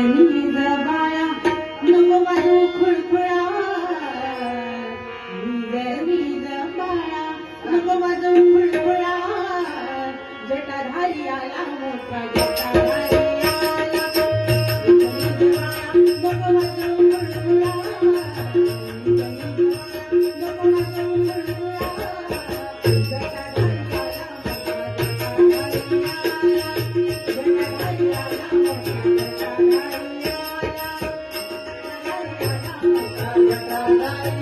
निज जबाया नको वाजू खुळखुळा. निज जबाया बाळा नको वाजू खुळखुळा. जटाधारी आला मोठा. da da da